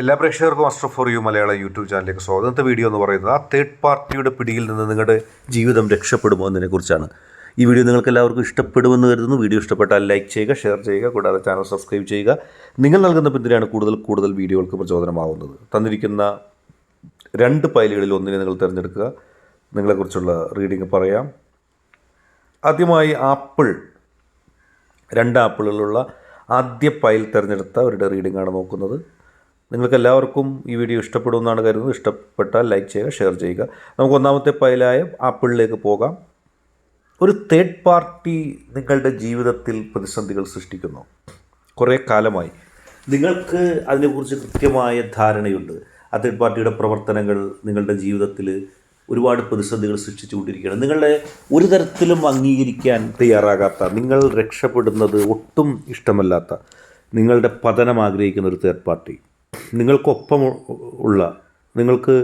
എല്ലാ പ്രേക്ഷകർക്കും master for you Malayala YouTube ചാനലിലേക്ക് സ്വാതന്ത്ര്യ വീഡിയോ എന്ന് പറയുന്നത് ആ തേർഡ് പാർട്ടിയുടെ പിടിയിൽ നിന്ന് നിങ്ങളുടെ ജീവിതം രക്ഷപ്പെടുമോ എന്നതിനെക്കുറിച്ചാണ്. ഈ വീഡിയോ നിങ്ങൾക്ക് എല്ലാവർക്കും ഇഷ്ടപ്പെടുമെന്ന് കരുതുന്നു. വീഡിയോ ഇഷ്ടപ്പെട്ടാൽ ലൈക്ക് ചെയ്യുക ഷെയർ ചെയ്യുക കൂടാതെ ചാനൽ സബ്സ്ക്രൈബ് ചെയ്യുക. നിങ്ങൾ നൽകുന്ന പിന്തുണയാണ് കൂടുതൽ കൂടുതൽ വീഡിയോകൾക്ക് പ്രചോദനമാവുന്നത്. തന്നിരിക്കുന്ന രണ്ട് പൈലുകളിൽ ഒന്നിനെ നിങ്ങൾ തിരഞ്ഞെടുക്കുക. നിങ്ങളെക്കുറിച്ചുള്ള റീഡിംഗ് പറയാം. ആദ്യമായി ആപ്പിൾ രണ്ട് ആപ്പിളുകളുള്ള ആദ്യ പൈൽ തിരഞ്ഞെടുത്ത അവരുടെ റീഡിംഗ് ആണ് നോക്കുന്നത്. നിങ്ങൾക്ക് എല്ലാവർക്കും ഈ വീഡിയോ ഇഷ്ടപ്പെടുമെന്നാണ് കരുതുന്നത്. ഇഷ്ടപ്പെട്ടാൽ ലൈക്ക് ചെയ്യുക ഷെയർ ചെയ്യുക. നമുക്ക് ഒന്നാമത്തെ പൈലായ ആപ്പിളിലേക്ക് പോകാം. ഒരു തേർഡ് പാർട്ടി നിങ്ങളുടെ ജീവിതത്തിൽ പ്രതിസന്ധികൾ സൃഷ്ടിക്കുന്നു. കുറേ കാലമായി നിങ്ങൾക്ക് അതിനെക്കുറിച്ച് കൃത്യമായ ധാരണയുണ്ട്. ആ തേർഡ് പാർട്ടിയുടെ പ്രവർത്തനങ്ങൾ നിങ്ങളുടെ ജീവിതത്തിൽ ഒരുപാട് പ്രതിസന്ധികൾ സൃഷ്ടിച്ചുകൊണ്ടിരിക്കുകയാണ്. നിങ്ങളെ ഒരു തരത്തിലും അംഗീകരിക്കാൻ തയ്യാറാകാത്ത നിങ്ങൾ രക്ഷപ്പെടുന്നത് ഒട്ടും ഇഷ്ടമല്ലാത്ത നിങ്ങളുടെ പതനം ആഗ്രഹിക്കുന്ന ഒരു തേർഡ് പാർട്ടി നിങ്ങൾക്കൊപ്പം ഉള്ള നിങ്ങൾക്ക്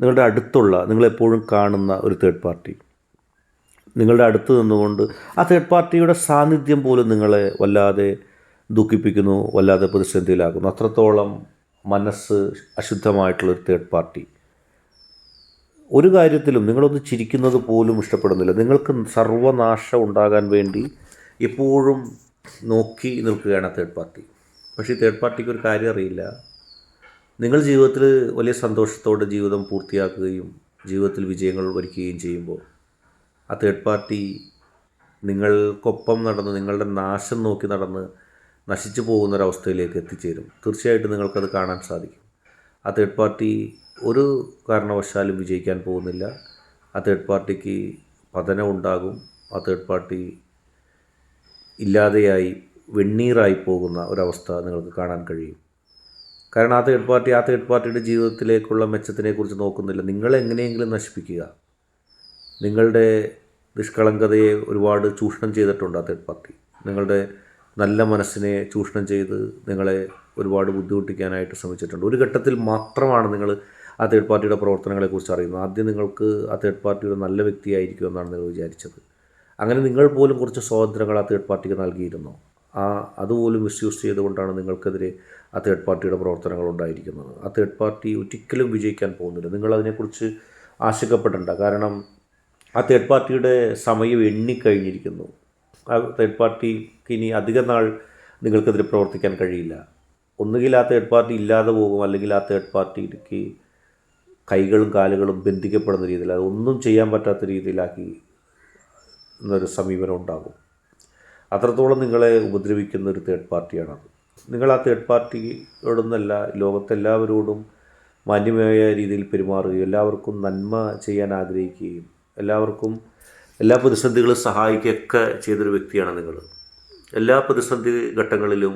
നിങ്ങളുടെ അടുത്തുള്ള നിങ്ങളെപ്പോഴും കാണുന്ന ഒരു തേർഡ് പാർട്ടി നിങ്ങളുടെ അടുത്ത് നിന്നുകൊണ്ട് ആ തേർഡ് പാർട്ടിയുടെ സാന്നിധ്യം പോലും നിങ്ങളെ വല്ലാതെ ദുഃഖിപ്പിക്കുന്നു വല്ലാതെ പ്രതിസന്ധിയിലാക്കുന്നു. അത്രത്തോളം മനസ്സ് അശുദ്ധമായിട്ടുള്ളൊരു തേർഡ് പാർട്ടി ഒരു കാര്യത്തിലും നിങ്ങളൊന്ന് ചിരിക്കുന്നത് പോലും ഇഷ്ടപ്പെടുന്നില്ല. നിങ്ങൾക്ക് സർവനാശം ഉണ്ടാകാൻ വേണ്ടി എപ്പോഴും നോക്കി നിൽക്കുകയാണ് തേർഡ് പാർട്ടി പക്ഷേ തേർഡ് പാർട്ടിക്ക് ഒരു കാര്യം അറിയില്ല. നിങ്ങൾ ജീവിതത്തിൽ വലിയ സന്തോഷത്തോടെ ജീവിതം പൂർത്തിയാക്കുകയും ജീവിതത്തിൽ വിജയങ്ങൾ വരിക്കുകയും ചെയ്യുമ്പോൾ ആ തേർഡ് പാർട്ടി നിങ്ങൾക്കൊപ്പം നടന്ന് നിങ്ങളുടെ നാശം നോക്കി നടന്ന് നശിച്ചു പോകുന്നൊരവസ്ഥയിലേക്ക് എത്തിച്ചേരും. തീർച്ചയായിട്ടും നിങ്ങൾക്കത് കാണാൻ സാധിക്കും. ആ തേർഡ് പാർട്ടി ഒരു കാരണവശാലും വിജയിക്കാൻ പോകുന്നില്ല. ആ തേർഡ് പാർട്ടിക്ക് പതനം ഉണ്ടാകും ആ തേർഡ് പാർട്ടി ഇല്ലാതെയായി വെണ്ണീറായി പോകുന്ന ഒരവസ്ഥ നിങ്ങൾക്ക് കാണാൻ കഴിയും. കാരണം ആ തേർഡ് പാർട്ടി ആ തേർഡ് പാർട്ടിയുടെ ജീവിതത്തിലേക്കുള്ള മെച്ചത്തിനെക്കുറിച്ച് നോക്കുന്നില്ല. നിങ്ങൾ എങ്ങനെയെങ്കിലും നശിപ്പിക്കുക. നിങ്ങളുടെ നിഷ്കളങ്കതയെ ഒരുപാട് ചൂഷണം ചെയ്തിട്ടുണ്ട് ആ തേർഡ് പാർട്ടി നിങ്ങളുടെ നല്ല മനസ്സിനെ ചൂഷണം ചെയ്ത് നിങ്ങളെ ഒരുപാട് ബുദ്ധിമുട്ടിക്കാനായിട്ട് ശ്രമിച്ചിട്ടുണ്ട്. ഒരു ഘട്ടത്തിൽ മാത്രമാണ് നിങ്ങൾ ആ തേർഡ് പാർട്ടിയുടെ പ്രവർത്തനങ്ങളെക്കുറിച്ച് അറിയുന്നത്. ആദ്യം നിങ്ങൾക്ക് ആ തേർഡ് പാർട്ടി ഒരു നല്ല വ്യക്തിയായിരിക്കും എന്നാണ് നിങ്ങൾ വിചാരിച്ചത്. അങ്ങനെ നിങ്ങൾ പോലും കുറച്ച് സ്വാതന്ത്ര്യങ്ങൾ ആ തേർഡ് പാർട്ടിക്ക് നൽകിയിരുന്നു? ആ അതുപോലും മിസ്യൂസ് ചെയ്തുകൊണ്ടാണ് നിങ്ങൾക്കെതിരെ ആ തേർഡ് പാർട്ടിയുടെ പ്രവർത്തനങ്ങൾ ഉണ്ടായിരിക്കുന്നത് ആ തേർഡ് പാർട്ടി ഒരിക്കലും വിജയിക്കാൻ പോകുന്നില്ല. നിങ്ങൾ അതിനെക്കുറിച്ച് ആശങ്കപ്പെടേണ്ട. കാരണം ആ തേർഡ് പാർട്ടിയുടെ സമയം എണ്ണിക്കഴിഞ്ഞിരിക്കുന്നു. ആ തേർഡ് പാർട്ടിക്ക് ഇനി അധിക നാൾ നിങ്ങൾക്കെതിരെ പ്രവർത്തിക്കാൻ കഴിയില്ല. ഒന്നുകിൽ ആ തേർഡ് പാർട്ടി ഇല്ലാതെ പോകും അല്ലെങ്കിൽ ആ തേർഡ് പാർട്ടിക്ക് കൈകളും കാലുകളും ബന്ധിക്കപ്പെടുന്ന രീതിയിൽ അതൊന്നും ചെയ്യാൻ പറ്റാത്ത രീതിയിലാക്കി എന്നൊരു സമീപനം ഉണ്ടാകും. അത്രത്തോളം നിങ്ങളെ ഉപദ്രവിക്കുന്ന ഒരു തേർഡ് പാർട്ടിയാണത് നിങ്ങൾ ആ തേർഡ് പാർട്ടിയോടൊന്നല്ല ലോകത്തെല്ലാവരോടും മാന്യമായ രീതിയിൽ പെരുമാറുകയും എല്ലാവർക്കും നന്മ ചെയ്യാൻ ആഗ്രഹിക്കുകയും എല്ലാവർക്കും എല്ലാ പ്രതിസന്ധികളും സഹായിക്കുകയൊക്കെ ചെയ്തൊരു വ്യക്തിയാണ് നിങ്ങൾ എല്ലാ പ്രതിസന്ധി ഘട്ടങ്ങളിലും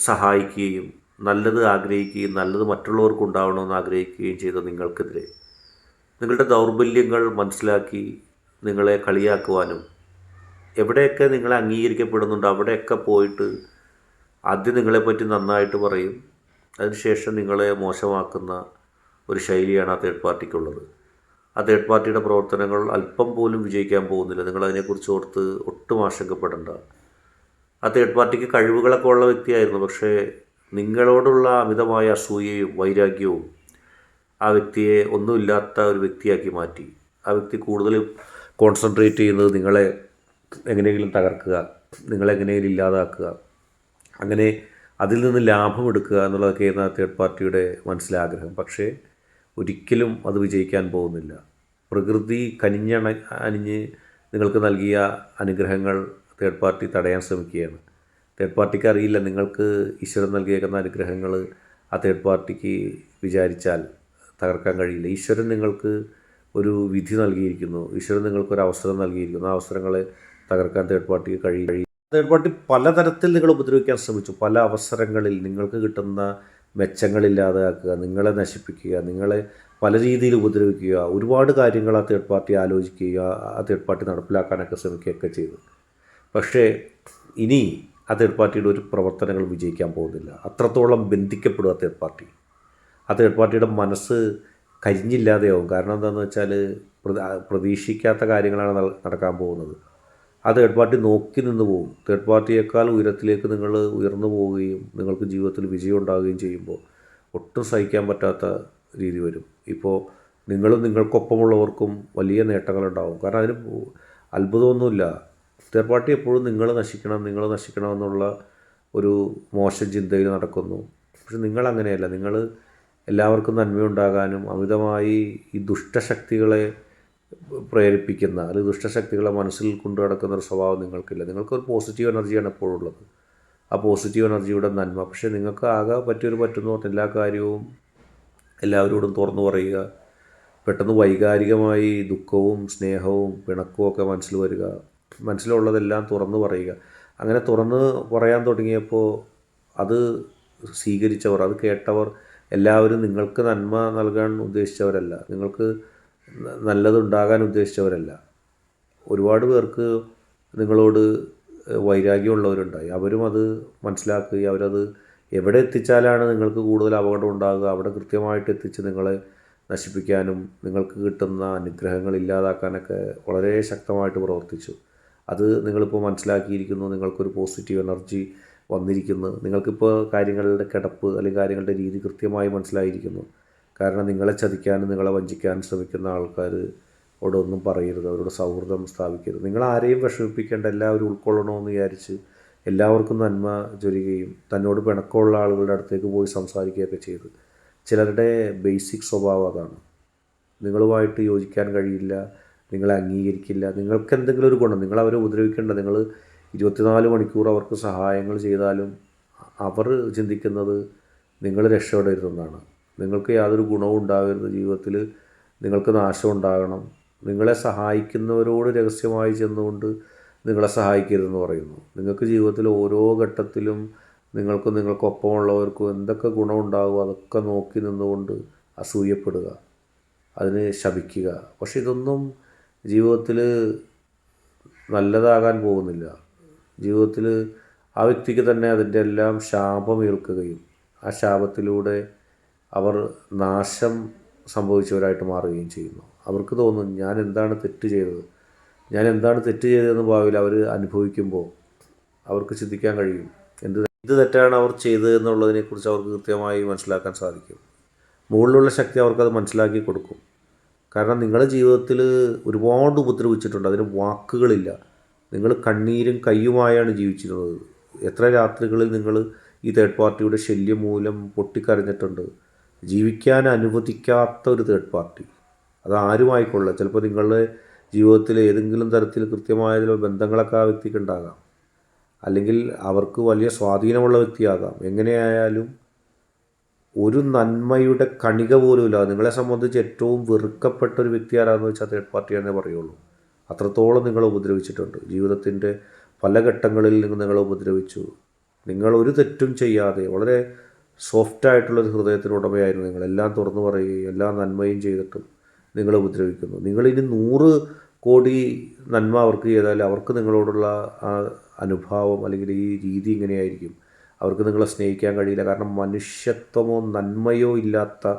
സഹായിക്കുകയും നല്ലത് ആഗ്രഹിക്കുകയും നല്ലത് മറ്റുള്ളവർക്ക് ഉണ്ടാവണമെന്ന് ആഗ്രഹിക്കുകയും ചെയ്ത നിങ്ങൾക്കെതിരെ നിങ്ങളുടെ ദൗർബല്യങ്ങൾ മനസ്സിലാക്കി നിങ്ങളെ കളിയാക്കുവാനും എവിടെയൊക്കെ നിങ്ങളെ അംഗീകരിക്കപ്പെടുന്നുണ്ടോ അവിടെയൊക്കെ പോയിട്ട് ആദ്യം നിങ്ങളെപ്പറ്റി നന്നായിട്ട് പറയും. അതിനുശേഷം നിങ്ങളെ മോശമാക്കുന്ന ഒരു ശൈലിയാണ് ആ തേർഡ് പാർട്ടിക്കുള്ളത് ആ തേർഡ് പാർട്ടിയുടെ പ്രവർത്തനങ്ങൾ അല്പം പോലും വിജയിക്കാൻ പോകുന്നില്ല. നിങ്ങൾ അതിനെക്കുറിച്ച് ഓർത്ത് ഒട്ടും ആശങ്കപ്പെടേണ്ട. ആ തേർഡ് പാർട്ടിക്ക് കഴിവുകളൊക്കെ ഉള്ള വ്യക്തിയായിരുന്നു. പക്ഷേ നിങ്ങളോടുള്ള അമിതമായ അസൂയയും വൈരാഗ്യവും ആ വ്യക്തിയെ ഒന്നുമില്ലാത്ത ഒരു വ്യക്തിയാക്കി മാറ്റി. ആ വ്യക്തി കൂടുതൽ കോൺസെൻട്രേറ്റ് ചെയ്യുന്നത് നിങ്ങളെ എങ്ങനെയെങ്കിലും തകർക്കുക നിങ്ങളെങ്ങനെയെങ്കിലും ഇല്ലാതാക്കുക അങ്ങനെ അതിൽ നിന്ന് ലാഭം എടുക്കുക എന്നുള്ളതൊക്കെയായിരുന്നു ആ തേർഡ് പാർട്ടിയുടെ മനസ്സിലാഗ്രഹം. പക്ഷേ ഒരിക്കലും അത് വിജയിക്കാൻ പോകുന്നില്ല. പ്രകൃതി കനിഞ്ഞണ അണിഞ്ഞ് നിങ്ങൾക്ക് നൽകിയ അനുഗ്രഹങ്ങൾ തേർഡ് പാർട്ടി തടയാൻ ശ്രമിക്കുകയാണ്. തേർഡ് പാർട്ടിക്ക് അറിയില്ല നിങ്ങൾക്ക് ഈശ്വരൻ നൽകിയേക്കുന്ന അനുഗ്രഹങ്ങൾ ആ തേർഡ് പാർട്ടിക്ക് വിചാരിച്ചാൽ തകർക്കാൻ കഴിയില്ല. ഈശ്വരൻ നിങ്ങൾക്ക് ഒരു വിധി നൽകിയിരിക്കുന്നു. ഈശ്വരൻ നിങ്ങൾക്കൊരു അവസരം നൽകിയിരിക്കുന്നു. ആ അവസരങ്ങളെ തകർക്കാൻ തേർഡ് പാർട്ടിക്ക് കഴിയും തേർഡ് പാർട്ടി പലതരത്തിൽ നിങ്ങൾ ഉപദ്രവിക്കാൻ ശ്രമിച്ചു. പല അവസരങ്ങളിൽ നിങ്ങൾക്ക് കിട്ടുന്ന മെച്ചങ്ങളില്ലാതാക്കുക നിങ്ങളെ നശിപ്പിക്കുക നിങ്ങളെ പല രീതിയിൽ ഉപദ്രവിക്കുക ഒരുപാട് കാര്യങ്ങൾ ആ തേർഡ് പാർട്ടി ആലോചിക്കുക ആ തേർഡ് പാർട്ടി നടപ്പിലാക്കാനൊക്കെ ശ്രമിക്കുകയൊക്കെ ചെയ്തു. പക്ഷേ ഇനി ആ തേർഡ് പാർട്ടിയുടെ ഒരു പ്രവർത്തനങ്ങൾ വിജയിക്കാൻ പോകുന്നില്ല. അത്രത്തോളം ബന്ധിക്കപ്പെടും ആ തേർഡ് പാർട്ടി ആ തേർഡ് പാർട്ടിയുടെ മനസ്സ് കരിഞ്ഞില്ലാതെയാവും. കാരണം എന്താണെന്ന് വെച്ചാൽ പ്രതീക്ഷിക്കാത്ത കാര്യങ്ങളാണ് നടക്കാൻ പോകുന്നത്. ആ തേർഡ് പാർട്ടി നോക്കി നിന്ന് പോകും തേർഡ് പാർട്ടിയേക്കാൾ ഉയരത്തിലേക്ക് നിങ്ങൾ ഉയർന്നു പോവുകയും നിങ്ങൾക്ക് ജീവിതത്തിൽ വിജയം ഉണ്ടാവുകയും ചെയ്യുമ്പോൾ ഒട്ടും സഹിക്കാൻ പറ്റാത്ത രീതി വരും. ഇപ്പോൾ നിങ്ങളും നിങ്ങൾക്കൊപ്പമുള്ളവർക്കും വലിയ നേട്ടങ്ങളുണ്ടാവും. കാരണം അതിന് അത്ഭുതമൊന്നുമില്ല. തേർഡ് പാർട്ടി എപ്പോഴും നിങ്ങൾ നശിക്കണം നിങ്ങൾ നശിക്കണം എന്നുള്ള ഒരു മോശം ചിന്തയിൽ നടക്കുന്നു. പക്ഷെ നിങ്ങൾ അങ്ങനെയല്ല. നിങ്ങൾ എല്ലാവർക്കും നന്മയുണ്ടാകാനും അമിതമായി ഈ ദുഷ്ടശക്തികളെ പ്രേരിപ്പിക്കുന്ന അല്ലെങ്കിൽ ദുഷ്ടശക്തികളെ മനസ്സിൽ കൊണ്ടു നടക്കുന്ന ഒരു സ്വഭാവം നിങ്ങൾക്കില്ല. നിങ്ങൾക്കൊരു പോസിറ്റീവ് എനർജിയാണ് എപ്പോഴും ഉള്ളത് ആ പോസിറ്റീവ് എനർജിയുടെ നന്മ. പക്ഷേ നിങ്ങൾക്ക് ആകെ പറ്റിയൊരു പറ്റുന്ന എല്ലാ കാര്യവും എല്ലാവരോടും തുറന്നു പറയുക. പെട്ടെന്ന് വൈകാരികമായി ദുഃഖവും സ്നേഹവും പിണക്കവും ഒക്കെ മനസ്സിൽ വരിക. മനസ്സിലുള്ളതെല്ലാം തുറന്നു പറയുക. അങ്ങനെ തുറന്ന് പറയാൻ തുടങ്ങിയപ്പോൾ അത് സ്വീകരിച്ചവർ അത് കേട്ടവർ എല്ലാവരും നിങ്ങൾക്ക് നന്മ നൽകാൻ ഉദ്ദേശിച്ചവരല്ല. നിങ്ങൾക്ക് നല്ലതുണ്ടാകാൻ ഉദ്ദേശിച്ചവരല്ല. ഒരുപാട് പേർക്ക് നിങ്ങളോട് വൈരാഗ്യമുള്ളവരുണ്ടായി. അവരും അത് മനസ്സിലാക്കുകയും അവരത് എവിടെ എത്തിച്ചാലാണ് നിങ്ങൾക്ക് കൂടുതൽ അപകടം ഉണ്ടാകുക അവിടെ കൃത്യമായിട്ട് എത്തിച്ച് നിങ്ങളെ നശിപ്പിക്കാനും നിങ്ങൾക്ക് കിട്ടുന്ന അനുഗ്രഹങ്ങൾ ഇല്ലാതാക്കാനൊക്കെ വളരെ ശക്തമായിട്ട് പ്രവർത്തിച്ചു. അത് നിങ്ങളിപ്പോൾ മനസ്സിലാക്കിയിരിക്കുന്നു നിങ്ങൾക്കൊരു പോസിറ്റീവ് എനർജി വന്നിരിക്കുന്നു. നിങ്ങൾക്കിപ്പോൾ കാര്യങ്ങളുടെ കിടപ്പ് അല്ലെങ്കിൽ കാര്യങ്ങളുടെ രീതി കൃത്യമായി മനസ്സിലായിരിക്കുന്നു. കാരണം നിങ്ങളെ ചതിക്കാനും നിങ്ങളെ വഞ്ചിക്കാനും ശ്രമിക്കുന്ന ആൾക്കാർ ഒന്നും പറയരുത്. അവരോട് സൗഹൃദം സ്ഥാപിക്കരുത്. നിങ്ങൾ ആരെയും വിഷമിപ്പിക്കേണ്ട എല്ലാവരും ഉൾക്കൊള്ളണമെന്ന് വിചാരിച്ച് എല്ലാവർക്കും നന്മ ചൊരുകയും തന്നോട് പിണക്കമുള്ള ആളുകളുടെ അടുത്തേക്ക് പോയി സംസാരിക്കുകയൊക്കെ ചെയ്ത്. ചിലരുടെ ബേസിക് സ്വഭാവം അതാണ്. നിങ്ങളുമായിട്ട് യോജിക്കാൻ കഴിയില്ല നിങ്ങളെ അംഗീകരിക്കില്ല നിങ്ങൾക്ക് എന്തെങ്കിലും ഒരു ഗുണം നിങ്ങൾ അവരെ ഉപദ്രവിക്കേണ്ട നിങ്ങൾ ഇരുപത്തിനാല് മണിക്കൂർ അവർക്ക് സഹായങ്ങൾ ചെയ്താലും അവർ ചിന്തിക്കുന്നത് നിങ്ങൾ രക്ഷപ്പെടരുതെന്നാണ്. നിങ്ങൾക്ക് യാതൊരു ഗുണവും ഉണ്ടാകരുത് ജീവിതത്തിൽ. നിങ്ങൾക്ക് നാശം ഉണ്ടാകണം. നിങ്ങളെ സഹായിക്കുന്നവരോട് രഹസ്യമായി ചെന്നുകൊണ്ട് നിങ്ങളെ സഹായിക്കരുതെന്ന് പറയുന്നു. നിങ്ങൾക്ക് ജീവിതത്തിൽ ഓരോ ഘട്ടത്തിലും നിങ്ങൾക്കും നിങ്ങൾക്കൊപ്പമുള്ളവർക്കും എന്തൊക്കെ ഗുണമുണ്ടാകും അതൊക്കെ നോക്കി നിന്നുകൊണ്ട് അസൂയപ്പെടുക. അതിന് ശപിക്കുക. പക്ഷെ ഇതൊന്നും ജീവിതത്തിൽ നല്ലതാകാൻ പോകുന്നില്ല. ജീവിതത്തിൽ ആ വ്യക്തിക്ക് തന്നെ അതിന്റെ എല്ലാം ശാപം ഏൽക്കുകയും ആ ശാപത്തിലൂടെ അവർ നാശം സംഭവിച്ചവരായിട്ട് മാറുകയും ചെയ്യുന്നു. അവർക്ക് തോന്നും ഞാൻ എന്താണ് തെറ്റ് ചെയ്തത്? ഞാൻ എന്താണ് തെറ്റ് ചെയ്തതെന്ന് ഭാവിയിൽ അവർ അനുഭവിക്കുമ്പോൾ അവർക്ക് ചിന്തിക്കാൻ കഴിയും. എന്ത് എന്ത് തെറ്റാണ് അവർ ചെയ്തത് എന്നുള്ളതിനെക്കുറിച്ച് അവർക്ക് കൃത്യമായി മനസ്സിലാക്കാൻ സാധിക്കും. മുകളിലുള്ള ശക്തി അവർക്കത് മനസ്സിലാക്കി കൊടുക്കും. കാരണം നിങ്ങളുടെ ജീവിതത്തിൽ ഒരുപാട് ഉപദ്രവിച്ചിട്ടുണ്ട്. അതിന് വാക്കുകളില്ല. നിങ്ങൾ കണ്ണീരും കയ്യുമായാണ് ജീവിച്ചിരുന്നത്. എത്ര രാത്രികളിൽ നിങ്ങൾ ഈ തേർഡ് പാർട്ടിയുടെ ശല്യം മൂലം പൊട്ടിക്കരഞ്ഞിട്ടുണ്ട്. ജീവിക്കാൻ അനുവദിക്കാത്ത ഒരു തേർഡ് പാർട്ടി അത് ആരുമായിക്കൊള്ളെ ചിലപ്പോൾ നിങ്ങളുടെ ജീവിതത്തിൽ ഏതെങ്കിലും തരത്തിൽ കൃത്യമായ ബന്ധങ്ങളൊക്കെ ആ വ്യക്തിക്ക് ഉണ്ടാകാം. അല്ലെങ്കിൽ അവർക്ക് വലിയ സ്വാധീനമുള്ള വ്യക്തിയാകാം. എങ്ങനെയായാലും ഒരു നന്മയുടെ കണിക പോലുമില്ല നിങ്ങളെ സംബന്ധിച്ച് ഏറ്റവും വെറുക്കപ്പെട്ട ഒരു വ്യക്തി ആരാന്ന് വെച്ചാൽ തേർഡ് പാർട്ടി പാർട്ടിയാണെന്നേ പറയുള്ളൂ. അത്രത്തോളം നിങ്ങൾ ഉപദ്രവിച്ചിട്ടുണ്ട്. ജീവിതത്തിന്റെ പല ഘട്ടങ്ങളിൽ നിങ്ങൾ നിങ്ങളെ ഉപദ്രവിച്ചു. നിങ്ങൾ ഒരു തെറ്റും ചെയ്യാതെ വളരെ സോഫ്റ്റായിട്ടുള്ളൊരു ഹൃദയത്തിന് ഉടമയായിരുന്നു നിങ്ങൾ. എല്ലാം തുറന്നു പറയുകയും എല്ലാ നന്മയും ചെയ്തിട്ടും നിങ്ങൾ ഉപദ്രവിക്കുന്നു. നിങ്ങളിനി നൂറ് കോടി നന്മ അവർക്ക് ചെയ്താൽ അവർക്ക് നിങ്ങളോടുള്ള ആ അനുഭാവം അല്ലെങ്കിൽ ഈ രീതി ഇങ്ങനെയായിരിക്കും. അവർക്ക് നിങ്ങളെ സ്നേഹിക്കാൻ കഴിയില്ല. കാരണം മനുഷ്യത്വമോ നന്മയോ ഇല്ലാത്ത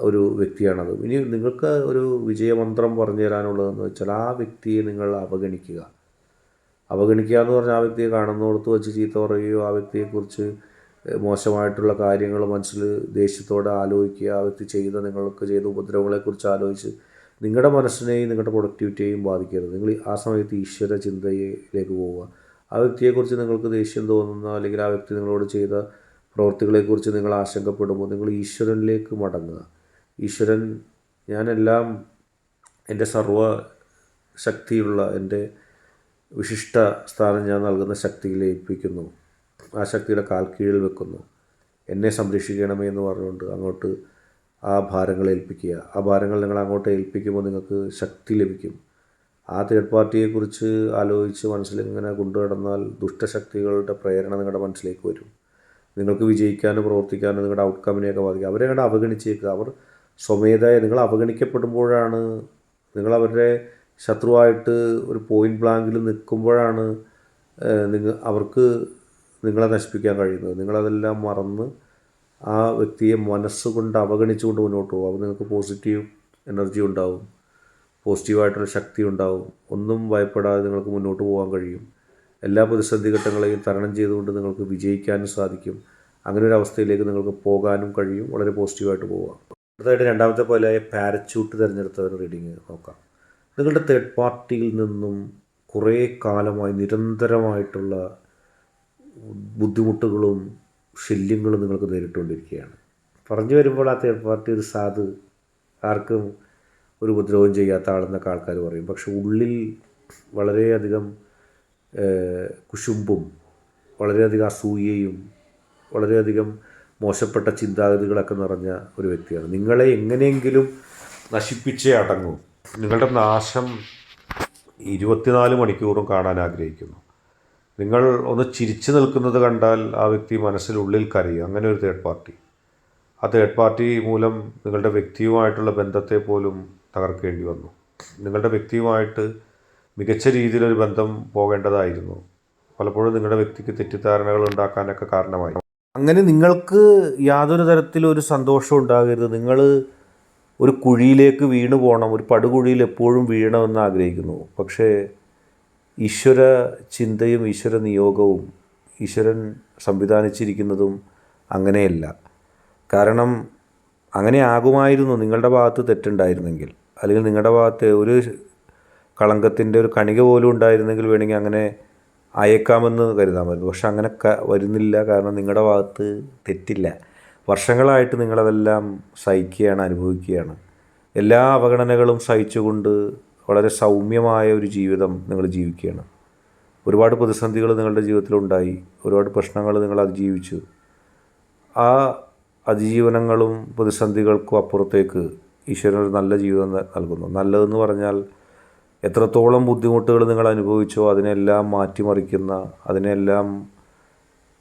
ഒരു വ്യക്തിയാണത്. ഇനി നിങ്ങൾക്ക് ഒരു വിജയമന്ത്രം പറഞ്ഞു തരാനുള്ളതെന്ന് വെച്ചാൽ ആ വ്യക്തിയെ നിങ്ങൾ അവഗണിക്കുക. അവഗണിക്കുക എന്ന് പറഞ്ഞാൽ ആ വ്യക്തിയെ കാണുന്നോടത്ത് വെച്ച് ചീത്ത പറയുകയോ ആ വ്യക്തിയെക്കുറിച്ച് മോശമായിട്ടുള്ള കാര്യങ്ങൾ മനസ്സിൽ ദേഷ്യത്തോടെ ആലോചിക്കുക ആ വ്യക്തി ചെയ്ത നിങ്ങൾക്ക് ചെയ്ത ഉപദ്രവങ്ങളെക്കുറിച്ച് ആലോചിച്ച് നിങ്ങളുടെ മനസ്സിനെയും നിങ്ങളുടെ പ്രൊഡക്ടിവിറ്റിയെയും ബാധിക്കരുത്. നിങ്ങൾ ആ സമയത്ത് ഈശ്വര ചിന്തയിലേക്ക് പോവുക. ആ വ്യക്തിയെക്കുറിച്ച് നിങ്ങൾക്ക് ദേഷ്യം തോന്നുന്ന അല്ലെങ്കിൽ ആ വ്യക്തി നിങ്ങളോട് ചെയ്ത പ്രവൃത്തികളെക്കുറിച്ച് നിങ്ങൾ ആശങ്കപ്പെടുമ്പോൾ നിങ്ങൾ ഈശ്വരനിലേക്ക് മടങ്ങുക. ഈശ്വരൻ ഞാനെല്ലാം എന്റെ സർവ ശക്തിയുള്ള എന്റെ വിശിഷ്ട സ്ഥാനം ഞാൻ നൽകുന്ന ശക്തിയിൽ ഏൽപ്പിക്കുന്നു ആ ശക്തിയുടെ കാൽ കീഴിൽ വെക്കുന്നു. എന്നെ സംരക്ഷിക്കണമേ എന്ന് പറഞ്ഞുകൊണ്ട് അങ്ങോട്ട് ആ ഭാരങ്ങൾ ഏൽപ്പിക്കുക. ആ ഭാരങ്ങൾ നിങ്ങൾ അങ്ങോട്ട് ഏൽപ്പിക്കുമ്പോൾ നിങ്ങൾക്ക് ശക്തി ലഭിക്കും. ആ തേർഡ് പാർട്ടിയെക്കുറിച്ച് ആലോചിച്ച് മനസ്സിൽ ഇങ്ങനെ കൊണ്ടു നടന്നാൽ ദുഷ്ടശക്തികളുടെ പ്രേരണ നിങ്ങളുടെ മനസ്സിലേക്ക് വരും. നിങ്ങൾക്ക് വിജയിക്കാനും പ്രവർത്തിക്കാനും നിങ്ങളുടെ ഔട്ട്കമ്മിനെയൊക്കെ ബാധിക്കും. അവരെ അങ്ങനെ അവഗണിച്ചേക്കുക അവർ സ്വമേധയ നിങ്ങൾ അവഗണിക്കപ്പെടുമ്പോഴാണ് നിങ്ങൾ അവരുടെ ശത്രുവായിട്ട് ഒരു പോയിന്റ് ബ്ലാങ്കിൽ നിൽക്കുമ്പോഴാണ് നിങ്ങൾ അവർക്ക് നിങ്ങളെ നശിപ്പിക്കാൻ കഴിയുന്നത്. നിങ്ങളതെല്ലാം മറന്ന് ആ വ്യക്തിയെ മനസ്സുകൊണ്ട് അവഗണിച്ചുകൊണ്ട് മുന്നോട്ട് പോകും അപ്പോൾ നിങ്ങൾക്ക് പോസിറ്റീവ് എനർജി ഉണ്ടാവും. പോസിറ്റീവായിട്ടുള്ള ശക്തി ഉണ്ടാവും. ഒന്നും ഭയപ്പെടാതെ നിങ്ങൾക്ക് മുന്നോട്ട് പോകാൻ കഴിയും. എല്ലാ പ്രതിസന്ധി ഘട്ടങ്ങളെയും തരണം ചെയ്തുകൊണ്ട് നിങ്ങൾക്ക് വിജയിക്കാനും സാധിക്കും. അങ്ങനെ ഒരു അവസ്ഥയിലേക്ക് നിങ്ങൾക്ക് പോകാനും കഴിയും. വളരെ പോസിറ്റീവായിട്ട് പോകാം അടുത്തതായിട്ട് രണ്ടാമത്തെ പോലെ പാരച്യൂട്ട് ഒരു റീഡിങ് നോക്കാം. നിങ്ങളുടെ തേർഡ് പാർട്ടിയിൽ നിന്നും കുറേ കാലമായി നിരന്തരമായിട്ടുള്ള ബുദ്ധിമുട്ടുകളും ശല്യങ്ങളും നിങ്ങൾക്ക് നേരിട്ടുകൊണ്ടിരിക്കുകയാണ്. പറഞ്ഞു വരുമ്പോൾ ആ തേർഡ് പാർട്ടി ഒരു സാധു ആർക്കും ഒരു ഉപദ്രവം ചെയ്യാത്ത ആളെന്നൊക്കെ ആൾക്കാർ പറയും. പക്ഷെ ഉള്ളിൽ വളരെയധികം കുശുമ്പും വളരെയധികം അസൂയയും വളരെയധികം മോശപ്പെട്ട ചിന്താഗതികളൊക്കെ നിറഞ്ഞ ഒരു വ്യക്തിയാണ്. നിങ്ങളെ എങ്ങനെയെങ്കിലും നശിപ്പിച്ചേ അടങ്ങൂ. നിങ്ങളുടെ നാശം ഇരുപത്തിനാല് മണിക്കൂറും കാണാൻ ആഗ്രഹിക്കുന്നു. നിങ്ങൾ ഒന്ന് ചിരിച്ചു നിൽക്കുന്നത് കണ്ടാൽ ആ വ്യക്തി മനസ്സിലുള്ളിൽ കരയും. അങ്ങനെ ഒരു തേർഡ് പാർട്ടി ആ തേർഡ് പാർട്ടി മൂലം നിങ്ങളുടെ വ്യക്തിയുമായിട്ടുള്ള ബന്ധത്തെ പോലും തകർക്കേണ്ടി വന്നു. നിങ്ങളുടെ വ്യക്തിയുമായിട്ട് മികച്ച രീതിയിലൊരു ബന്ധം പോകേണ്ടതായിരുന്നു. പലപ്പോഴും നിങ്ങളുടെ വ്യക്തിക്ക് തെറ്റിദ്ധാരണകൾ ഉണ്ടാക്കാനൊക്കെ കാരണമായി. അങ്ങനെ നിങ്ങൾക്ക് യാതൊരു തരത്തിലും ഒരു സന്തോഷം ഉണ്ടാകരുത്. നിങ്ങൾ ഒരു കുഴിയിലേക്ക് വീണു പോകണം. ഒരു പടുകുഴിയിൽ എപ്പോഴും വീഴണമെന്ന് ആഗ്രഹിക്കുന്നു. പക്ഷേ ഈശ്വര ചിന്തയും ഈശ്വര നിയോഗവും ഈശ്വരൻ സംവിധാനിച്ചിരിക്കുന്നതും അങ്ങനെയല്ല. കാരണം അങ്ങനെ ആകുമായിരുന്നു നിങ്ങളുടെ ഭാഗത്ത് തെറ്റുണ്ടായിരുന്നെങ്കിൽ. അല്ലെങ്കിൽ നിങ്ങളുടെ ഭാഗത്ത് ഒരു കളങ്കത്തിന്റെ ഒരു കണിക പോലും ഉണ്ടായിരുന്നെങ്കിൽ വേണമെങ്കിൽ അങ്ങനെ അയക്കാമെന്ന് കരുതാമായിരുന്നു പക്ഷെ അങ്ങനെ വരുന്നില്ല. കാരണം നിങ്ങളുടെ ഭാഗത്ത് തെറ്റില്ല. വർഷങ്ങളായിട്ട് നിങ്ങളതെല്ലാം സഹിക്കുകയാണ് അനുഭവിക്കുകയാണ്. എല്ലാ അവഗണനകളും സഹിച്ചുകൊണ്ട് വളരെ സൗമ്യമായ ഒരു ജീവിതം നിങ്ങൾ ജീവിക്കുകയാണ്. ഒരുപാട് പ്രതിസന്ധികൾ നിങ്ങളുടെ ജീവിതത്തിൽ ഉണ്ടായി ഒരുപാട് പ്രശ്നങ്ങൾ നിങ്ങൾ അതിജീവിച്ചു. ആ അതിജീവനങ്ങളും പ്രതിസന്ധികൾക്കും അപ്പുറത്തേക്ക് ഈശ്വരൻ ഒരു നല്ല ജീവിതം നൽകുന്നു. നല്ലതെന്ന് പറഞ്ഞാൽ എത്രത്തോളം ബുദ്ധിമുട്ടുകൾ നിങ്ങൾ അനുഭവിച്ചോ അതിനെല്ലാം മാറ്റിമറിക്കുന്ന അതിനെല്ലാം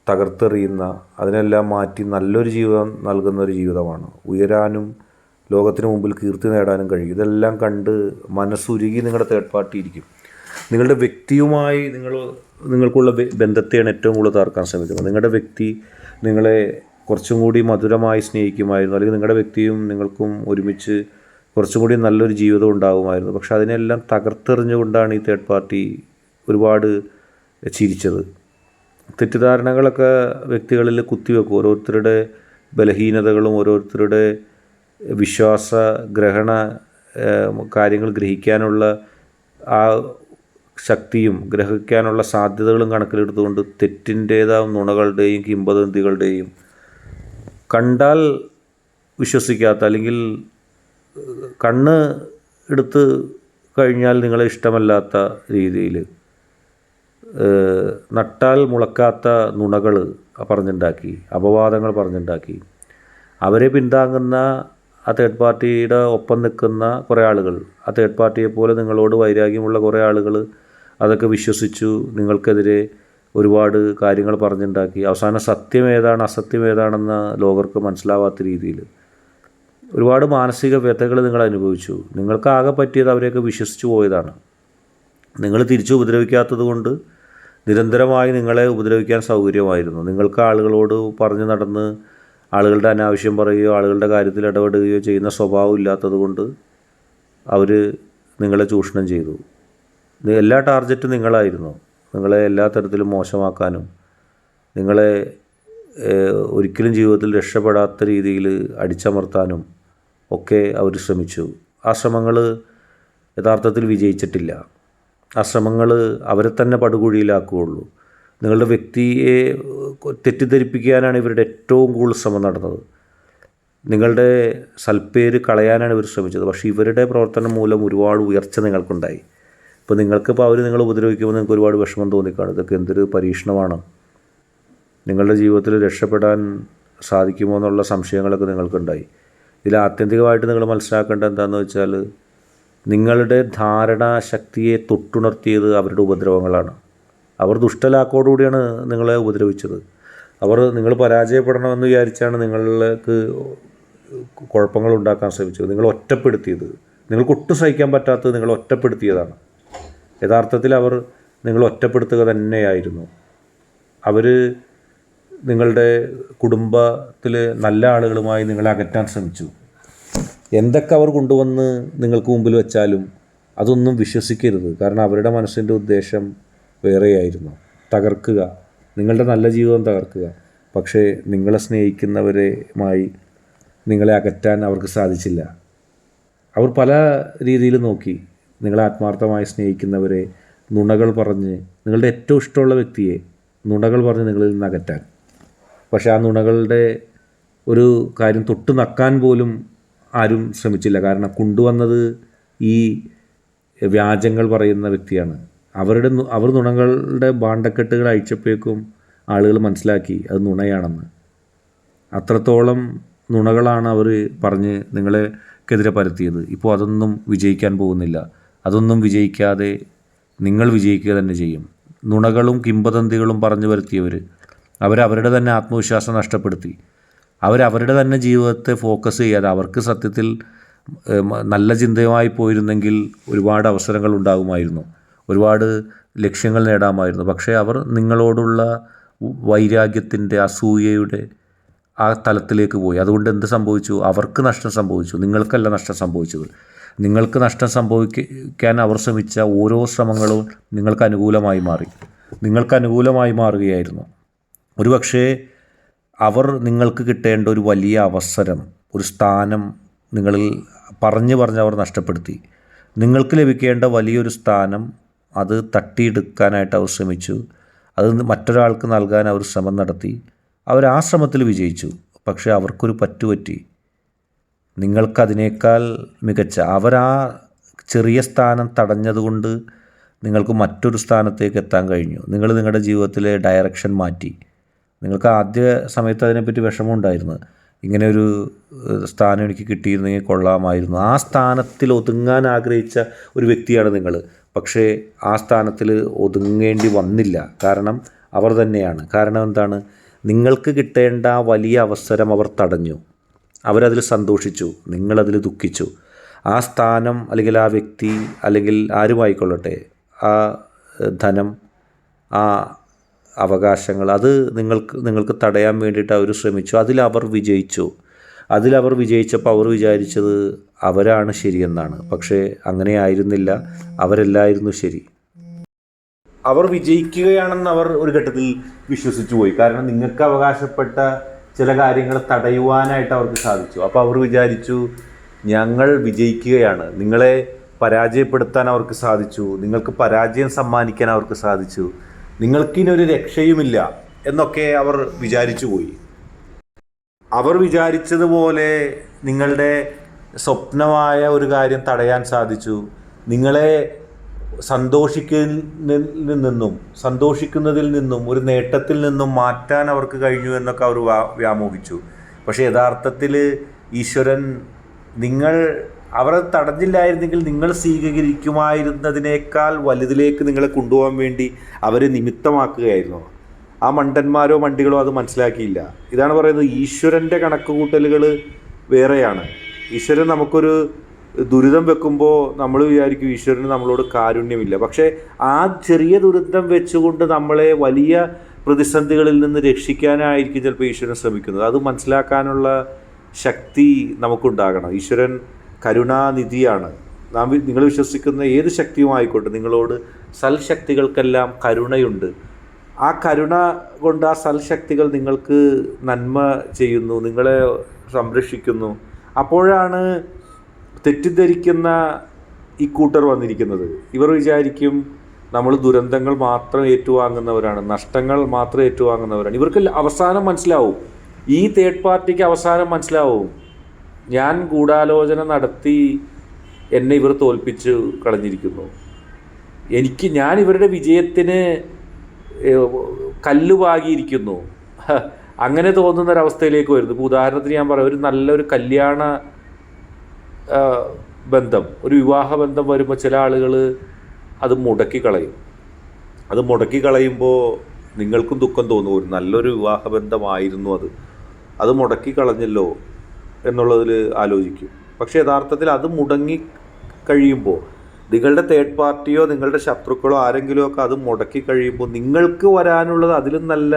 തകർത്തെറിയുന്ന അതിനെല്ലാം മാറ്റി നല്ലൊരു ജീവിതം നൽകുന്ന ഒരു ജീവിതമാണ്. ഉയരാനും ലോകത്തിന് മുമ്പിൽ കീർത്തി നേടാനും കഴിയും. ഇതെല്ലാം കണ്ട് മനസ്സുരുകി നിങ്ങളുടെ തേർഡ് പാർട്ടി ഇരിക്കും. നിങ്ങളുടെ വ്യക്തിയുമായി നിങ്ങൾ നിങ്ങൾക്കുള്ള ബന്ധത്തെയാണ് ഏറ്റവും കൂടുതൽ തകർക്കാൻ ശ്രമിക്കുന്നത്. നിങ്ങളുടെ വ്യക്തി നിങ്ങളെ കുറച്ചും കൂടി മധുരമായി സ്നേഹിക്കുമായിരുന്നു. അല്ലെങ്കിൽ നിങ്ങളുടെ വ്യക്തിയും നിങ്ങൾക്കും ഒരുമിച്ച് കുറച്ചും കൂടി നല്ലൊരു ജീവിതം ഉണ്ടാകുമായിരുന്നു. പക്ഷെ അതിനെല്ലാം തകർത്തെറിഞ്ഞുകൊണ്ടാണ് ഈ തേർഡ് പാർട്ടി ഒരുപാട് ചിരിച്ചത്. തെറ്റിദ്ധാരണകളൊക്കെ വ്യക്തികളിൽ കുത്തിവെക്കും. ഓരോരുത്തരുടെ ബലഹീനതകളും ഓരോരുത്തരുടെ വിശ്വാസ ഗ്രഹണ കാര്യങ്ങൾ ഗ്രഹിക്കാനുള്ള ആ ശക്തിയും ഗ്രഹിക്കാനുള്ള സാധ്യതകളും കണക്കിലെടുത്തുകൊണ്ട് തെറ്റിന്റേതാവും നുണകളുടെയും കിംബദന്തികളുടെയും കണ്ടാൽ വിശ്വസിക്കാത്ത അല്ലെങ്കിൽ കണ്ണ് എടുത്ത് കഴിഞ്ഞാൽ നിങ്ങളെ ഇഷ്ടമല്ലാത്ത രീതിയിൽ നട്ടാൽ മുളക്കാത്ത നുണകൾ പറഞ്ഞുണ്ടാക്കി അപവാദങ്ങൾ പറഞ്ഞുണ്ടാക്കി അവരെ പിന്താങ്ങുന്ന ആ തേർഡ് പാർട്ടിയുടെ ഒപ്പം നിൽക്കുന്ന കുറേ ആളുകൾ. ആ തേർഡ് പാർട്ടിയെ പോലെ നിങ്ങളോട് വൈരാഗ്യമുള്ള കുറേ ആളുകൾ അതൊക്കെ വിശ്വസിച്ചു നിങ്ങൾക്കെതിരെ ഒരുപാട് കാര്യങ്ങൾ പറഞ്ഞുണ്ടാക്കി. അവസാനം സത്യം ഏതാണ് അസത്യം ഏതാണെന്ന് ലോകർക്ക് മനസ്സിലാവാത്ത രീതിയിൽ. ഒരുപാട് മാനസിക വ്യഥകൾ നിങ്ങൾ അനുഭവിച്ചു. നിങ്ങൾക്ക് ആകെ പറ്റിയത് അവരെയൊക്കെ വിശ്വസിച്ച് പോയതാണ്. നിങ്ങൾ തിരിച്ചു ഉപദ്രവിക്കാത്തത് കൊണ്ട് നിരന്തരമായി നിങ്ങളെ ഉപദ്രവിക്കാൻ സൗകര്യമായിരുന്നു. നിങ്ങൾക്ക് ആളുകളോട് പറഞ്ഞു നടന്ന് ആളുകളുടെ അനാവശ്യം പറയുകയോ ആളുകളുടെ കാര്യത്തിൽ ഇടപെടുകയോ ചെയ്യുന്ന സ്വഭാവം ഇല്ലാത്തത് കൊണ്ട് അവർ നിങ്ങളെ ചൂഷണം ചെയ്തു. എല്ലാ ടാർഗറ്റും നിങ്ങളായിരുന്നു. നിങ്ങളെ എല്ലാ തരത്തിലും മോശമാക്കാനും നിങ്ങളെ ഒരിക്കലും ജീവിതത്തിൽ രക്ഷപ്പെടാത്ത രീതിയിൽ അടിച്ചമർത്താനും ഒക്കെ അവർ ശ്രമിച്ചു. ആ ശ്രമങ്ങൾ യഥാർത്ഥത്തിൽ വിജയിച്ചിട്ടില്ല. ആ ശ്രമങ്ങൾ അവരെ തന്നെ പടുകുഴിയിലാക്കുകയുള്ളൂ. നിങ്ങളുടെ വ്യക്തിയെ തെറ്റിദ്ധരിപ്പിക്കാനാണ് ഇവരുടെ ഏറ്റവും കൂടുതൽ ശ്രമം നടന്നത്. നിങ്ങളുടെ സൽപ്പേര് കളയാനാണ് ഇവർ ശ്രമിച്ചത്. പക്ഷേ ഇവരുടെ പ്രവർത്തനം മൂലം ഒരുപാട് ഉയർച്ച നിങ്ങൾക്കുണ്ടായി. ഇപ്പോൾ നിങ്ങൾക്കിപ്പോൾ അവർ നിങ്ങൾ ഉപദ്രവിക്കുമ്പോൾ നിങ്ങൾക്ക് ഒരുപാട് വിഷമം തോന്നിക്കാണും. ഇതൊക്കെ എന്തൊരു പരീക്ഷണമാണ്. നിങ്ങളുടെ ജീവിതത്തിൽ രക്ഷപ്പെടാൻ സാധിക്കുമോ എന്നുള്ള സംശയങ്ങളൊക്കെ നിങ്ങൾക്കുണ്ടായി. ഇതിൽ ആത്യന്തികമായിട്ട് നിങ്ങൾ മനസ്സിലാക്കേണ്ടത് എന്താണെന്ന് വെച്ചാൽ നിങ്ങളുടെ ധാരണാശക്തിയെ തൊട്ടുണർത്തിയത് അവരുടെ ഉപദ്രവങ്ങളാണ്. അവർ ദുഷ്ടലാക്കോടുകൂടിയാണ് നിങ്ങളെ ഉപദ്രവിച്ചത്. അവർ നിങ്ങൾ പരാജയപ്പെടണമെന്ന് വിചാരിച്ചാണ് നിങ്ങൾക്ക് കുഴപ്പങ്ങൾ ഉണ്ടാക്കാൻ ശ്രമിച്ചത്. നിങ്ങൾ ഒറ്റപ്പെടുത്തിയത്. നിങ്ങൾക്ക് ഒട്ടും സഹിക്കാൻ പറ്റാത്തത് നിങ്ങൾ ഒറ്റപ്പെടുത്തിയതാണ്. യഥാർത്ഥത്തിൽ അവർ നിങ്ങൾ ഒറ്റപ്പെടുത്തുക തന്നെയായിരുന്നു. അവർ നിങ്ങളുടെ കുടുംബത്തിൽ നല്ല ആളുകളുമായി നിങ്ങളെ അകറ്റാൻ ശ്രമിച്ചു. എന്തൊക്കെ അവർ കൊണ്ടുവന്ന് നിങ്ങൾക്ക് മുമ്പിൽ വെച്ചാലും അതൊന്നും വിശ്വസിക്കരുത്. കാരണം അവരുടെ മനസ്സിന്റെ ഉദ്ദേശം വേറെയായിരുന്നു. തകർക്കുക. നിങ്ങളുടെ നല്ല ജീവിതം തകർക്കുക. പക്ഷേ നിങ്ങളെ സ്നേഹിക്കുന്നവരുമായി നിങ്ങളെ അകറ്റാൻ അവർക്ക് സാധിച്ചില്ല. അവർ പല രീതിയിൽ നോക്കി നിങ്ങളെ ആത്മാർത്ഥമായി സ്നേഹിക്കുന്നവരെ നുണകൾ പറഞ്ഞ് നിങ്ങളുടെ ഏറ്റവും ഇഷ്ടമുള്ള വ്യക്തിയെ നുണകൾ പറഞ്ഞ് നിങ്ങളിൽ നിന്ന് അകറ്റാൻ. പക്ഷേ ആ നുണകളുടെ ഒരു കാര്യം തൊട്ട് നക്കാൻ പോലും ആരും ശ്രമിച്ചില്ല. കാരണം കൊണ്ടുവന്നത് ഈ വ്യാജങ്ങൾ പറയുന്ന വ്യക്തിയാണ്. അവരുടെ അവർ നുണകളുടെ ഭാണ്ഡക്കെട്ടുകൾ അയച്ചപ്പോഴേക്കും ആളുകൾ മനസ്സിലാക്കി അത് നുണയാണെന്ന്. അത്രത്തോളം നുണകളാണ് അവർ പറഞ്ഞ് നിങ്ങളെക്കെതിരെ പരത്തിയത്. ഇപ്പോൾ അതൊന്നും വിജയിക്കാൻ പോകുന്നില്ല. അതൊന്നും വിജയിക്കാതെ നിങ്ങൾ വിജയിക്കുക തന്നെ ചെയ്യും. നുണകളും കിംബദന്തികളും പറഞ്ഞു വരുത്തിയവർ അവരവരുടെ തന്നെ ആത്മവിശ്വാസം നഷ്ടപ്പെടുത്തി. അവരവരുടെ തന്നെ ജീവിതത്തെ ഫോക്കസ് ചെയ്യാതെ അവർക്ക് സത്യത്തിൽ നല്ല ചിന്തയുമായി പോയിരുന്നെങ്കിൽ ഒരുപാട് അവസരങ്ങൾ ഉണ്ടാകുമായിരുന്നു. ഒരുപാട് ലക്ഷ്യങ്ങൾ നേടാമായിരുന്നു. പക്ഷേ അവർ നിങ്ങളോടുള്ള വൈരാഗ്യത്തിന്റെ അസൂയയുടെ ആ തലത്തിലേക്ക് പോയി. അതുകൊണ്ട് എന്ത് സംഭവിച്ചു? അവർക്ക് നഷ്ടം സംഭവിച്ചു. നിങ്ങൾക്കല്ല നഷ്ടം സംഭവിച്ചത്. നിങ്ങൾക്ക് നഷ്ടം സംഭവിക്കാൻ അവർ ശ്രമിച്ച ഓരോ ശ്രമങ്ങളും നിങ്ങൾക്ക് അനുകൂലമായി മാറി. നിങ്ങൾക്ക് അനുകൂലമായി മാറുകയായിരുന്നു. ഒരുപക്ഷേ അവർ നിങ്ങൾക്ക് കിട്ടേണ്ട ഒരു വലിയ അവസരം ഒരു സ്ഥാനം നിങ്ങളിൽ പറഞ്ഞു പറഞ്ഞ് അവർ നഷ്ടപ്പെടുത്തി. നിങ്ങൾക്ക് ലഭിക്കേണ്ട വലിയൊരു സ്ഥാനം അത് തട്ടിയെടുക്കാനായിട്ട് അവർ ശ്രമിച്ചു. അത് മറ്റൊരാൾക്ക് നൽകാൻ അവർ ശ്രമം നടത്തി. അവർ ആ ശ്രമത്തിൽ വിജയിച്ചു. പക്ഷേ അവർക്കൊരു പറ്റുപറ്റി. നിങ്ങൾക്കതിനേക്കാൾ മികച്ച അവരാ ചെറിയ സ്ഥാനം തടഞ്ഞതുകൊണ്ട് നിങ്ങൾക്ക് മറ്റൊരു സ്ഥാനത്തേക്ക് എത്താൻ കഴിഞ്ഞു. നിങ്ങൾ നിങ്ങളുടെ ജീവിതത്തിലെ ഡയറക്ഷൻ മാറ്റി. നിങ്ങൾക്ക് ആദ്യ സമയത്ത് അതിനെപ്പറ്റി വിഷമമുണ്ടായിരുന്നു. ഇങ്ങനെ ഒരു സ്ഥാനം എനിക്ക് കിട്ടിയിരുന്നെങ്കിൽ കൊള്ളാമായിരുന്നു. ആ സ്ഥാനത്തിൽ ഒതുങ്ങാൻ ആഗ്രഹിച്ച ഒരു വ്യക്തിയാണ് നിങ്ങൾ. പക്ഷേ ആ സ്ഥാനത്തിൽ ഒതുങ്ങേണ്ടി വന്നില്ല. കാരണം അവർ തന്നെയാണ്. കാരണം എന്താണ്? നിങ്ങൾക്ക് കിട്ടേണ്ട വലിയ അവസരം അവർ തടഞ്ഞു. അവരതിൽ സന്തോഷിച്ചു. നിങ്ങളതിൽ ദുഃഖിച്ചു. ആ സ്ഥാനം അല്ലെങ്കിൽ ആ വ്യക്തി അല്ലെങ്കിൽ ആരുമായിക്കൊള്ളട്ടെ ആ ധനം ആ അവകാശങ്ങൾ അത് നിങ്ങൾക്ക് നിങ്ങൾക്ക് തടയാൻ വേണ്ടിയിട്ട് അവർ ശ്രമിച്ചു. അതിലവർ വിജയിച്ചു. അതിലവർ വിജയിച്ചപ്പോൾ അവർ വിചാരിച്ചത് അവരാണ് ശരിയെന്നാണ്. പക്ഷേ അങ്ങനെ ആയിരുന്നില്ല അവരല്ലായിരുന്നു ശരി. അവർ വിജയിക്കുകയാണെന്ന് അവർ ഒരു ഘട്ടത്തിൽ വിശ്വസിച്ചു പോയി. കാരണം നിങ്ങൾക്ക് അവകാശപ്പെട്ട ചില കാര്യങ്ങൾ തടയുവാനായിട്ട് അവർക്ക് സാധിച്ചു. അപ്പോൾ അവർ വിചാരിച്ചു ഞങ്ങൾ വിജയിക്കുകയാണ്. നിങ്ങളെ പരാജയപ്പെടുത്താൻ അവർക്ക് സാധിച്ചു. നിങ്ങൾക്ക് പരാജയം സമ്മാനിക്കാൻ അവർക്ക് സാധിച്ചു. നിങ്ങൾക്കിനൊരു രക്ഷയുമില്ല. എന്നൊക്കെ അവർ വിചാരിച്ചു പോയി. അവർ വിചാരിച്ചതുപോലെ നിങ്ങളുടെ സ്വപ്നമായ ഒരു കാര്യം തടയാൻ സാധിച്ചു. നിങ്ങളെ സന്തോഷിക്കുന്നതിൽ നിന്നും സന്തോഷിക്കുന്നതിൽ നിന്നും ഒരു നേട്ടത്തിൽ നിന്നും മാറ്റാൻ അവർക്ക് കഴിഞ്ഞു എന്നൊക്കെ അവർ വ്യാ- വ്യാമോഹിച്ചു. പക്ഷേ യഥാർത്ഥത്തിൽ ഈശ്വരൻ നിങ്ങൾ അവരെ തടഞ്ഞില്ലായിരുന്നെങ്കിൽ നിങ്ങൾ സ്വീകരിക്കുമായിരുന്നതിനേക്കാൾ വലുതിലേക്ക് നിങ്ങളെ കൊണ്ടുപോകാൻ വേണ്ടി അവരെ നിമിത്തമാക്കുകയായിരുന്നു. ആ മണ്ടന്മാരോ മണ്ടികളോ അത് മനസ്സിലാക്കിയില്ല. ഇതാണ് പറയുന്നത് ഈശ്വരന്റെ കണക്കുകൂട്ടലുകൾ വേറെയാണ്. ഈശ്വരൻ നമുക്കൊരു ദുരിതം വെക്കുമ്പോൾ നമ്മൾ വിചാരിക്കും ഈശ്വരന് നമ്മളോട് കാരുണ്യമില്ല. പക്ഷേ ആ ചെറിയ ദുരിതം വെച്ചുകൊണ്ട് നമ്മളെ വലിയ പ്രതിസന്ധികളിൽ നിന്ന് രക്ഷിക്കാനായിരിക്കും ചിലപ്പോൾ ഈശ്വരൻ ശ്രമിക്കുന്നത്. അത് മനസ്സിലാക്കാനുള്ള ശക്തി നമുക്കുണ്ടാകണം. ഈശ്വരൻ കരുണാനിധിയാണ്. നാം നിങ്ങൾ വിശ്വസിക്കുന്ന ഏത് ശക്തിയുമായിക്കോട്ടെ നിങ്ങളോട് സൽശക്തികൾക്കെല്ലാം കരുണയുണ്ട്. ആ കരുണ കൊണ്ട് ആ സൽശക്തികൾ നിങ്ങൾക്ക് നന്മ ചെയ്യുന്നു നിങ്ങളെ സംരക്ഷിക്കുന്നു. അപ്പോഴാണ് തെറ്റിദ്ധരിക്കുന്ന ഈ കൂട്ടർ വന്നിരിക്കുന്നത്. ഇവർ വിചാരിക്കും നമ്മൾ ദുരന്തങ്ങൾ മാത്രം ഏറ്റുവാങ്ങുന്നവരാണ് നഷ്ടങ്ങൾ മാത്രം ഏറ്റുവാങ്ങുന്നവരാണ്. ഇവർക്ക് അവസാനം മനസ്സിലാവും. ഈ തേർഡ് പാർട്ടിക്ക് അവസാനം മനസ്സിലാവും. ഞാൻ ഗൂഢാലോചന നടത്തി എന്നെ ഇവർ തോൽപ്പിച്ച് കളഞ്ഞിരിക്കുന്നു. എനിക്ക് ഞാൻ ഇവരുടെ വിജയത്തിന് കല്ലുപാകിയിരിക്കുന്നു. അങ്ങനെ തോന്നുന്ന ഒരവസ്ഥയിലേക്ക് വരുന്നു. ഇപ്പോൾ ഉദാഹരണത്തിന് ഞാൻ പറയാം ഒരു നല്ലൊരു കല്യാണ ബന്ധം ഒരു വിവാഹ ബന്ധം വരുമ്പോൾ ചില ആളുകൾ അത് മുടക്കി കളയും. അത് മുടക്കി കളയുമ്പോൾ നിങ്ങൾക്കും ദുഃഖം തോന്നും ഒരു നല്ലൊരു വിവാഹ ബന്ധമായിരുന്നു അത്. അത് മുടക്കി കളഞ്ഞല്ലോ എന്നുള്ളതിൽ ആലോചിക്കും. പക്ഷേ യഥാർത്ഥത്തിൽ അത് മുടങ്ങി കഴിയുമ്പോൾ നിങ്ങളുടെ തേർഡ് പാർട്ടിയോ നിങ്ങളുടെ ശത്രുക്കളോ ആരെങ്കിലുമൊക്കെ അത് മുടക്കി കഴിയുമ്പോൾ നിങ്ങൾക്ക് വരാനുള്ളത് അതിലും നല്ല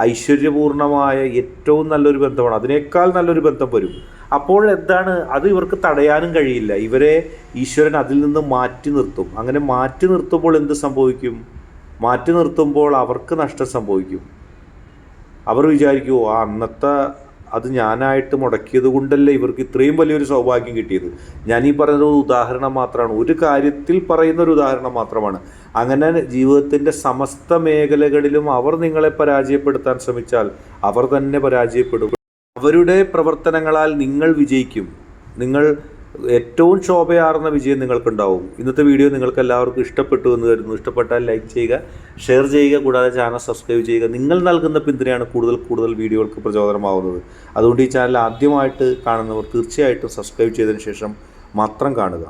ഐശ്വര്യപൂർണമായ ഏറ്റവും നല്ലൊരു ബന്ധമാണ്. അതിനേക്കാൾ നല്ലൊരു ബന്ധം വരും. അപ്പോൾ എന്താണ്? അത് ഇവർക്ക് തടയാനും കഴിയില്ല. ഇവരെ ഈശ്വരൻ അതിൽ നിന്ന് മാറ്റി നിർത്തും. അങ്ങനെ മാറ്റി നിർത്തുമ്പോൾ എന്ത് സംഭവിക്കും? മാറ്റി നിർത്തുമ്പോൾ അവർക്ക് നഷ്ടം സംഭവിക്കും. അവർ വിചാരിക്കുമോ ആ അന്നത്തെ അത് ഞാനായിട്ട് മുടക്കിയത് കൊണ്ടല്ലേ ഇവർക്ക് ഇത്രയും വലിയൊരു സൗഭാഗ്യം കിട്ടിയത്? ഞാൻ ഈ പറയുന്ന ഒരു ഉദാഹരണം മാത്രമാണ്. ഒരു കാര്യത്തിൽ പറയുന്ന ഒരു ഉദാഹരണം മാത്രമാണ്. അങ്ങനെ ജീവിതത്തിന്റെ സമസ്ത മേഖലകളിലും അവർ നിങ്ങളെ പരാജയപ്പെടുത്താൻ ശ്രമിച്ചാൽ അവർ തന്നെ പരാജയപ്പെടും. അവരുടെ പ്രവർത്തനങ്ങളാൽ നിങ്ങൾ വിജയിക്കും. നിങ്ങൾ ഏറ്റവും ശോഭയാർന്ന വിജയം നിങ്ങൾക്കുണ്ടാവും. ഇന്നത്തെ വീഡിയോ നിങ്ങൾക്ക് എല്ലാവർക്കും ഇഷ്ടപ്പെട്ടു എന്ന് കരുതുന്നു. ഇഷ്ടപ്പെട്ടാൽ ലൈക്ക് ചെയ്യുക ഷെയർ ചെയ്യുക കൂടാതെ ചാനൽ സബ്സ്ക്രൈബ് ചെയ്യുക. നിങ്ങൾ നൽകുന്ന പിന്തുണയാണ് കൂടുതൽ കൂടുതൽ വീഡിയോകൾക്ക് പ്രചോദനമാവുന്നത്. അതുകൊണ്ട് ഈ ചാനൽ ആദ്യമായിട്ട് കാണുന്നവർ തീർച്ചയായിട്ടും സബ്സ്ക്രൈബ് ചെയ്തതിന് ശേഷം മാത്രം കാണുക.